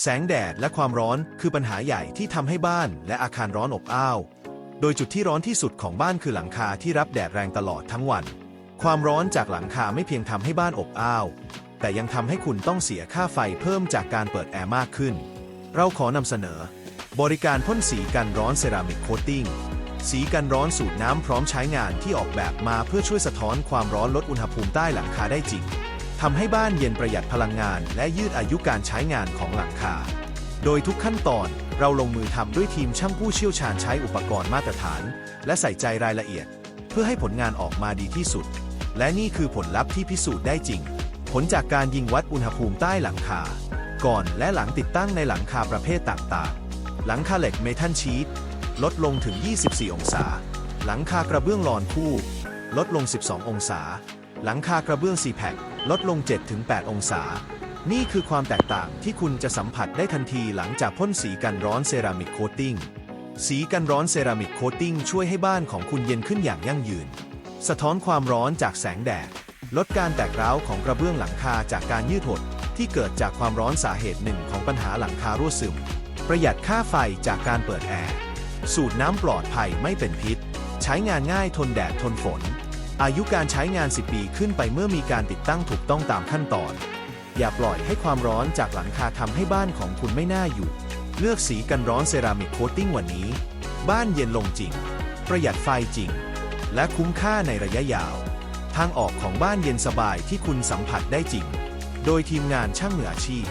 แสงแดดและความร้อนคือปัญหาใหญ่ที่ทำให้บ้านและอาคารร้อนอบอ้าว โดยจุดที่ร้อนที่สุดของบ้านคือหลังคาที่รับแดดแรงตลอดทั้งวัน ความร้อนจากหลังคาไม่เพียงทำให้บ้านอบอ้าว แต่ยังทำให้คุณต้องเสียค่าไฟเพิ่มจากการเปิดแอร์มากขึ้น เราขอนำเสนอ บริการพ่นสีกันร้อนเซรามิกโคตติ้ง สีกันร้อนสูตรน้ำพร้อมใช้งานที่ออกแบบมาเพื่อช่วยสะท้อนความร้อนลดอุณหภูมิใต้หลังคาได้จริง ทำให้บ้านเย็นประหยัดพลังงาน และยืดอายุการใช้งานของหลังคา โดยทุกขั้นตอนเราลงมือทำด้วยทีมช่างผู้เชี่ยวชาญใช้อุปกรณ์มาตรฐาน และใส่ใจรายละเอียด เพื่อให้ผลงานออกมาดีที่สุด และนี่คือผลลัพธ์ที่พิสูจน์ได้จริง ผลจากการยิงวัดอุณหภูมิใต้หลังคา ก่อนและหลังติดตั้งในหลังคาประเภทต่างๆ หลังคาเหล็กเมทัลชีตลดลงถึง 24 องศา หลังคากระเบื้องลอนคู่ ลดลง 12 องศา หลังคากระเบื้องซีแพคลดลง 7-8 องศา นี่คือความแตกต่างที่คุณจะสัมผัสได้ทันทีหลังจากพ่นสีกันร้อนเซรามิกโคตติ้ง สีกันร้อนเซรามิกโคตติ้งช่วยให้บ้านของคุณเย็นขึ้นอย่างยั่งยืน สะท้อนความร้อนจากแสงแดด ลดการแตกร้าวของกระเบื้องหลังคาจากการยืดหด ที่เกิดจากความร้อนสาเหตุหนึ่งของปัญหาหลังคารั่วซึม ประหยัดค่าไฟจากการเปิดแอร์ สูตรน้ำปลอดภัยไม่เป็นพิษ ใช้งานง่ายทนแดดทนฝน อายุการใช้งาน 10 ปีขึ้นไปเมื่อมีการติดตั้งถูกต้องตามขั้นตอน อย่าปล่อยให้ความร้อนจากหลังคาทำให้บ้านของคุณไม่น่าอยู่ เลือกสีกันร้อนเซรามิกโคตติ้งวันนี้ บ้านเย็นลงจริง ประหยัดไฟจริง และคุ้มค่าในระยะยาว ทางออกของบ้านเย็นสบายที่คุณสัมผัสได้จริง โดยทีมงานช่างมืออาชีพ